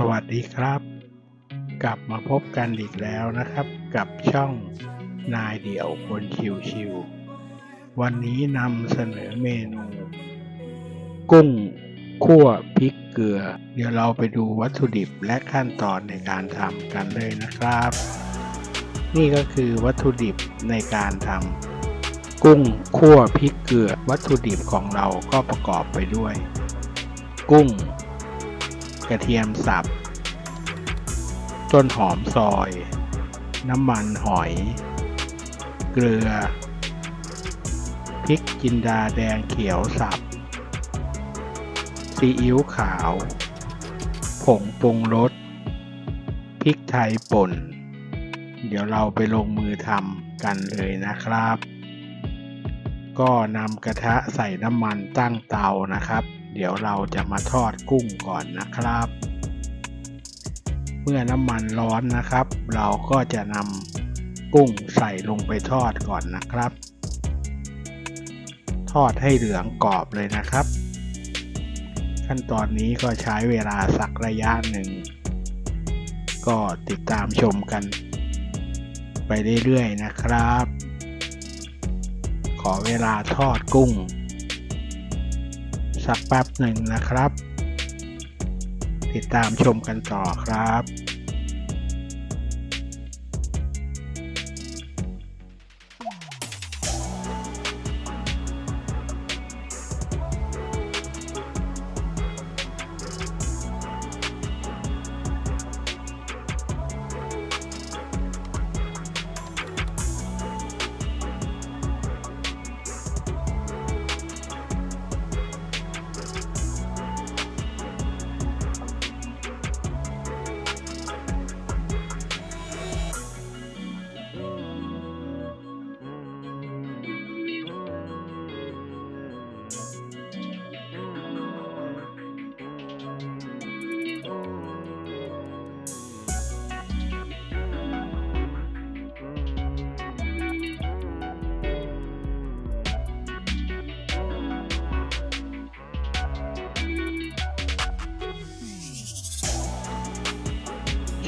สวัสดีครับ กลับมาพบกันอีกแล้วนะครับ กับช่องนายเดี่ยวคนชิวชิววันนี้นำเสนอเมนู กุ้งคั่วพริกเกลือ เดี๋ยวเราไปดูวัตถุดิบและขั้นตอนในการทำกันเลยนะครับ นี่ก็คือวัตถุดิบในการทำกุ้งคั่วพริกเกลือ วัตถุดิบของเราก็ประกอบไปด้วย กุ้ง กระเทียมสับ ต้นหอมซอย น้ำมันหอย เกลือ พริกจินดาแดงเขียวสับ ซีอิ๊วขาว ผงปรุงรส พริกไทยป่น เดี๋ยวเราไปลงมือทำกันเลยนะครับก็นำกระทะใส่น้ำมันตั้งเตานะครับ เดี๋ยวเราจะมาทอดกุ้งก่อนนะครับ เมื่อน้ำมันร้อนนะครับ เราก็จะนำกุ้งใส่ลงไปทอดก่อนนะครับ ทอดให้เหลืองกรอบเลยนะครับ ขั้นตอนนี้ก็ใช้เวลาสักระยะหนึ่ง ก็ติดตามชมกัน ไปเรื่อยๆนะครับ ขอเวลาทอดกุ้ง สักแป๊บหนึ่งนะครับ ติดตามชมกันต่อครับ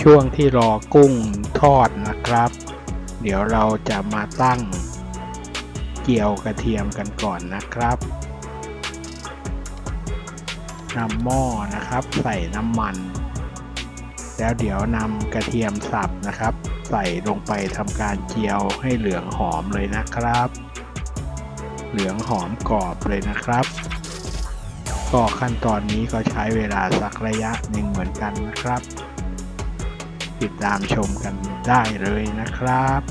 ช่วงที่รอกุ้งทอดนะครับ เดี๋ยวเราจะมาตั้งเกี่ยวกระเทียมกันก่อนนะครับนำหม้อนะครับ ใส่น้ำมัน แล้วเดี๋ยวนำกระเทียมสับนะครับ ใส่ลงไปทำการเจียวให้เหลืองหอมเลยนะครับ เหลืองหอมกรอบเลยนะครับ ก็ขั้นตอนนี้ก็ใช้เวลาสักระยะหนึ่งเหมือนกันนะครับ ติดตามชมกันได้เลยนะครับ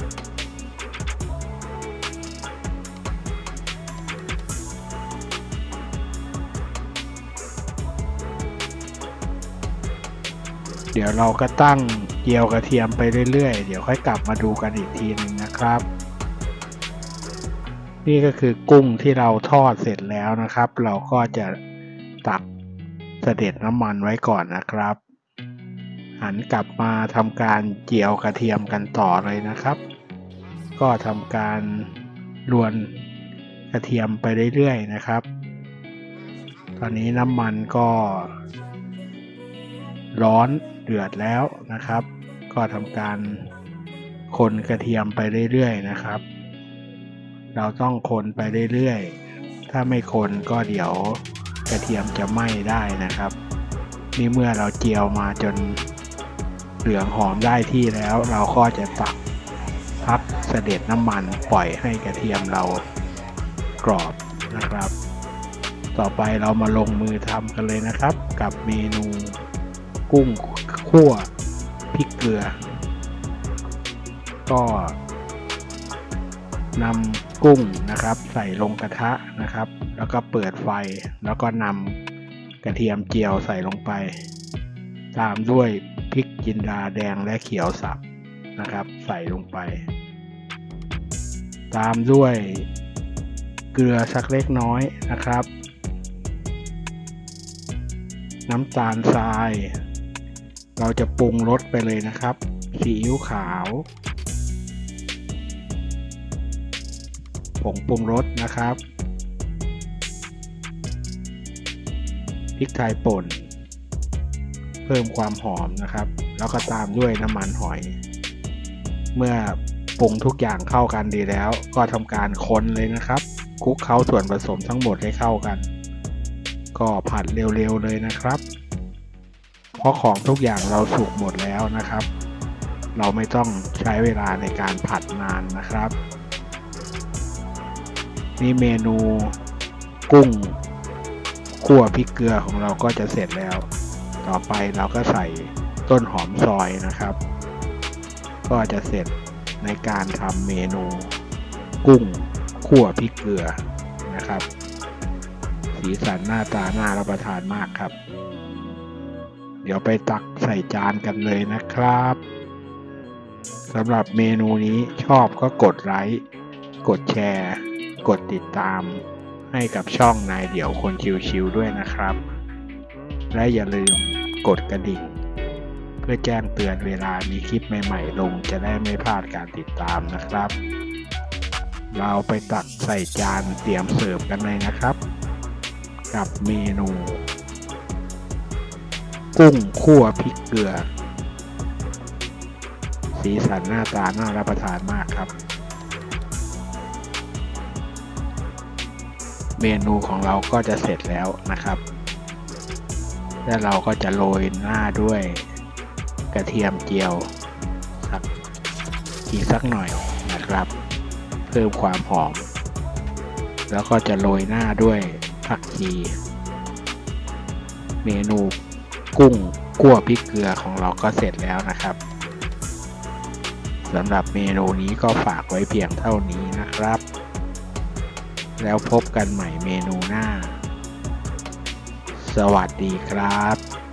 เดี๋ยวเราก็ตั้งเจียวกระเทียมไปเรื่อยๆ เดี๋ยวค่อยกลับมาดูกันอีกทีหนึ่งนะครับ นี่ก็คือกุ้งที่เราทอดเสร็จแล้วนะครับ เราก็จะตักเสด็จน้ำมันไว้ก่อนนะครับ หันกลับมาทำการเจียวกระเทียมกันต่อเลยนะครับ ก็ทำการรวนกระเทียมไปเรื่อยๆนะครับ ตอนนี้น้ำมันก็ ร้อนเดือดแล้วนะครับ ก็ทำการคนกระเทียมไปเรื่อยๆนะครับ เราต้องคนไปเรื่อยๆ ถ้าไม่คนก็เดี๋ยวกระเทียมจะไหม้ได้นะครับ นี่เมื่อเราเจียวมาจน เหลืองหอมได้ที่แล้ว เราก็จะตักพักเสด็จน้ำมันปล่อยให้กระเทียมเรากรอบนะครับ ต่อไปเรามาลงมือทำกันเลยนะครับ กับเมนูกุ้งคั่วพริกเกลือ ก็นำกุ้งนะครับ ใส่ลงกระทะนะครับ แล้วก็เปิดไฟแล้วก็นำกระเทียมเจียวใส่ลงไป ตามด้วย พริกจินดาแดงและเขียวสับนะครับ ใส่ลงไป ตามด้วยเกลือสักเล็กน้อยนะครับ น้ำตาลทราย เราจะปรุงรสไปเลยนะครับซีอิ๊วขาวผงปรุงรสนะครับพริกไทยป่น เพิ่มความหอมนะครับ แล้วก็ตามด้วยน้ำมันหอย เมื่อปรุงทุกอย่างเข้ากันดีแล้ว ก็ทำการคนเลยนะครับคลุกเคล้าส่วนผสมทั้งหมดให้เข้ากัน ก็ผัดเร็วๆเลยนะครับ เพราะของทุกอย่างเราสุกหมดแล้วนะครับ เราไม่ต้องใช้เวลาในการผัดนานนะครับนี่เมนูกุ้งคั่วพริกเกลือของเราก็จะเสร็จแล้ว ต่อไปเราก็ใส่ต้นหอมซอยนะครับ ก็จะเสร็จในการทำเมนูกุ้งคั่วพริกเกลือนะครับ สีสันหน้าตาน่ารับประทานมากครับ เดี๋ยวไปตักใส่จานกันเลยนะครับสำหรับเมนูนี้ชอบก็กดไลค์กดแชร์ กดติดตาม ให้กับช่องนายเดี่ยวคนชิวๆด้วยนะครับ และอย่าลืม กดกระดิ่ง เพื่อแจ้งเตือนเวลามีคลิปใหม่ๆลงจะได้ไม่พลาดการติดตามนะครับ เราไปตักใส่จานเตรียมเสิร์ฟกันเลยนะครับ กับเมนู กุ้งคั่วพริกเกลือ สีสันหน้าตาน่ารับประทานมากครับเมนูของเราก็จะเสร็จแล้วนะครับ และเราก็จะโรยหน้าด้วยกระเทียมเจียวสักอีกสักหน่อยนะครับ เพิ่มความหอม แล้วก็จะโรยหน้าด้วยผักชีเมนูกุ้งกั่วพริกเกลือของเราก็เสร็จแล้วนะครับสำหรับเมนูนี้ก็ฝากไว้เพียงเท่านี้นะครับ แล้วพบกันใหม่เมนูหน้า สวัสดีครับ